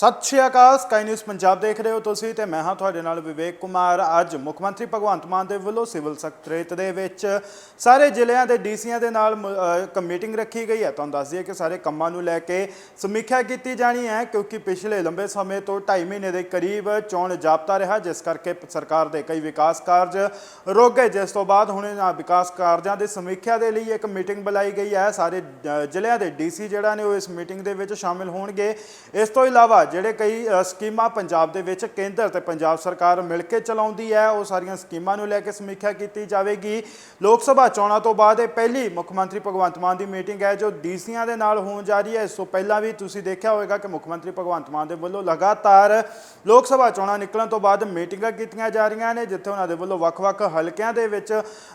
ਸਤਿ ਸ਼੍ਰੀ ਅਕਾਲ ਸਕਾਈ ਨਿਊਜ਼ ਪੰਜਾਬ ਦੇਖ ਰਹੇ ਹੋ ਤੁਸੀਂ ਤੇ ਮੈਂ ਹਾਂ ਤੁਹਾਡੇ ਨਾਲ ਵਿਵੇਕ ਕੁਮਾਰ। ਅੱਜ ਮੁੱਖ ਮੰਤਰੀ ਭਗਵੰਤ ਮਾਨ ਦੇ ਵੱਲੋਂ ਸਿਵਲ ਸਕੱਤਰੇਤ ਦੇ ਵਿੱਚ ਸਾਰੇ ਜ਼ਿਲ੍ਹਿਆਂ ਦੇ ਡੀਸੀਆਂ ਦੇ ਨਾਲ ਮ- ਇੱਕ ਮੀਟਿੰਗ ਰੱਖੀ ਗਈ ਹੈ। ਤੁਹਾਨੂੰ ਦੱਸ ਦਈਏ ਕਿ ਸਾਰੇ ਕੰਮਾਂ ਨੂੰ ਲੈ ਕੇ ਸਮੀਖਿਆ ਕੀਤੀ ਜਾਣੀ ਹੈ ਕਿਉਂਕਿ ਪਿਛਲੇ ਲੰਬੇ ਸਮੇਂ ਤੋਂ 2.5 ਮਹੀਨੇ ਦੇ ਕਰੀਬ ਚੋਣ ਜਾਬਤਾ ਰਿਹਾ, ਜਿਸ ਕਰਕੇ ਸਰਕਾਰ ਦੇ ਕਈ ਵਿਕਾਸ ਕਾਰਜ ਰੁਕ ਗਏ। ਜਿਸ ਤੋਂ ਬਾਅਦ ਹੁਣ ਇਹਨਾਂ ਵਿਕਾਸ ਕਾਰਜਾਂ ਦੀ ਸਮੀਖਿਆ ਦੇ ਲਈ ਇੱਕ ਮੀਟਿੰਗ ਬੁਲਾਈ ਗਈ ਹੈ। ਸਾਰੇ ਜ਼ਿਲ੍ਹਿਆਂ ਦੇ ਡੀਸੀ ਜਿਹੜਾ ਨੇ ਉਹ ਇਸ ਮੀਟਿੰਗ ਦੇ ਵਿੱਚ ਸ਼ਾਮਿਲ ਹੋਣਗੇ। ਇਸ ਤੋਂ ਇਲਾਵਾ ਜਿਹੜੇ ਕਈ ਸਕੀਮਾਂ ਪੰਜਾਬ ਦੇ ਵਿੱਚ ਕੇਂਦਰ ਤੇ ਪੰਜਾਬ ਸਰਕਾਰ ਮਿਲ ਕੇ ਚਲਾਉਂਦੀ ਹੈ, ਉਹ ਸਾਰੀਆਂ ਸਕੀਮਾਂ ਨੂੰ ਲੈ ਕੇ ਸਮੀਖਿਆ ਕੀਤੀ ਜਾਵੇਗੀ। ਲੋਕ ਸਭਾ ਚੋਣਾਂ ਤੋਂ ਬਾਅਦ ਇਹ ਪਹਿਲੀ ਮੁੱਖ ਮੰਤਰੀ ਭਗਵੰਤ ਮਾਨ ਦੀ ਮੀਟਿੰਗ ਹੈ, ਜੋ ਡੀਸੀਆਂ ਦੇ ਨਾਲ ਹੋਣ ਜਾ ਰਹੀ ਹੈ। ਇਸ ਤੋਂ ਪਹਿਲਾਂ ਵੀ ਤੁਸੀਂ ਦੇਖਿਆ ਹੋਵੇਗਾ ਕਿ ਮੁੱਖ ਮੰਤਰੀ ਭਗਵੰਤ ਮਾਨ ਦੇ ਵੱਲੋਂ ਲਗਾਤਾਰ ਲੋਕ ਸਭਾ ਚੋਣਾਂ ਨਿਕਲਣ ਤੋਂ ਬਾਅਦ ਮੀਟਿੰਗਾਂ ਕੀਤੀਆਂ ਜਾ ਰਹੀਆਂ ਨੇ, ਜਿੱਥੇ ਉਹਨਾਂ ਦੇ ਵੱਲੋਂ ਵੱਖ-ਵੱਖ ਹਲਕਿਆਂ ਦੇ ਵਿੱਚ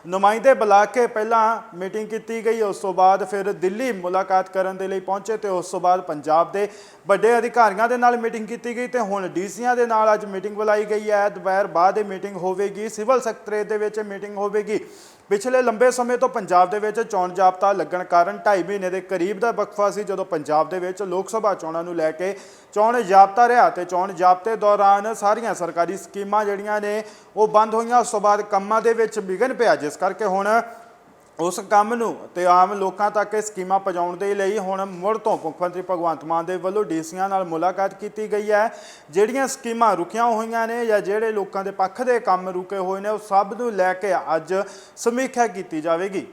ਨੁਮਾਇੰਦੇ ਬੁਲਾ ਕੇ ਪਹਿਲਾਂ ਮੀਟਿੰਗ ਕੀਤੀ ਗਈ। ਉਸ ਤੋਂ ਬਾਅਦ ਫਿਰ ਦਿੱਲੀ ਮੁਲਾਕਾਤ ਕਰਨ ਦੇ ਲਈ ਪਹੁੰਚੇ ਤੇ ਉਸ ਤੋਂ ਬਾਅਦ ਪੰਜਾਬ ਦੇ ਵੱਡੇ ਅਧਿਕਾਰੀਆਂ ਦੇ ਨਾਲ ਮੀਟਿੰਗ ਕੀਤੀ ਗਈ ਤੇ ਹੁਣ ਡੀਸੀਆਂ ਦੇ ਨਾਲ ਅੱਜ ਮੀਟਿੰਗ ਬੁਲਾਈ ਗਈ ਹੈ। ਦੁਪਹਿਰ ਬਾਅਦ ਇਹ ਮੀਟਿੰਗ ਹੋਵੇਗੀ, ਸਿਵਲ ਸਕੱਤਰੇਤ ਦੇ ਵਿੱਚ ਮੀਟਿੰਗ ਹੋਵੇਗੀ। ਪਿਛਲੇ ਲੰਬੇ ਸਮੇਂ ਤੋਂ ਪੰਜਾਬ ਦੇ ਵਿੱਚ ਚੋਣ ਜਾਬਤਾ ਲੱਗਣ ਕਾਰਨ 2.5 ਮਹੀਨੇ ਦੇ ਕਰੀਬ ਦਾ ਵਕਫਾ ਸੀ, ਜਦੋਂ ਪੰਜਾਬ ਦੇ ਵਿੱਚ ਲੋਕ ਸਭਾ ਚੋਣਾਂ ਨੂੰ ਲੈ ਕੇ ਚੋਣ ਜਾਬਤਾ ਰਿਹਾ ਤੇ ਚੋਣ ਜਾਬਤੇ ਦੌਰਾਨ ਸਾਰੀਆਂ ਸਰਕਾਰੀ ਸਕੀਮਾਂ ਜਿਹੜੀਆਂ ਨੇ, ਉਹ ਬੰਦ ਹੋਈਆਂ। ਉਸ ਤੋਂ ਬਾਅਦ ਕੰਮਾਂ ਦੇ ਵਿੱਚ ਵਿਘਨ ਪਿਆ, ਜਿਸ ਕਰਕੇ ਹੁਣ ਉਸ ਕੰਮ ਨੂੰ ਤੇ ਆਮ ਲੋਕਾਂ ਤੱਕ ਇਹ ਸਕੀਮਾਂ ਪਹੁੰਚਾਉਣ ਦੇ ਲਈ ਹੁਣ ਮੁੜ ਤੋਂ ਮੁੱਖ ਮੰਤਰੀ ਭਗਵੰਤ ਮਾਨ ਦੇ ਵੱਲੋਂ ਡੀਸੀਆਂ ਨਾਲ ਮੁਲਾਕਾਤ ਕੀਤੀ ਗਈ ਹੈ। ਜਿਹੜੀਆਂ ਸਕੀਮਾਂ ਰੁਕੀਆਂ ਹੋਈਆਂ ਨੇ ਜਾਂ ਜਿਹੜੇ ਲੋਕਾਂ ਦੇ ਪੱਖ ਦੇ ਕੰਮ ਰੁਕੇ ਹੋਏ ਨੇ, ਉਹ ਸਭ ਨੂੰ ਲੈ ਕੇ ਅੱਜ ਸਮੀਖਿਆ ਕੀਤੀ ਜਾਵੇਗੀ।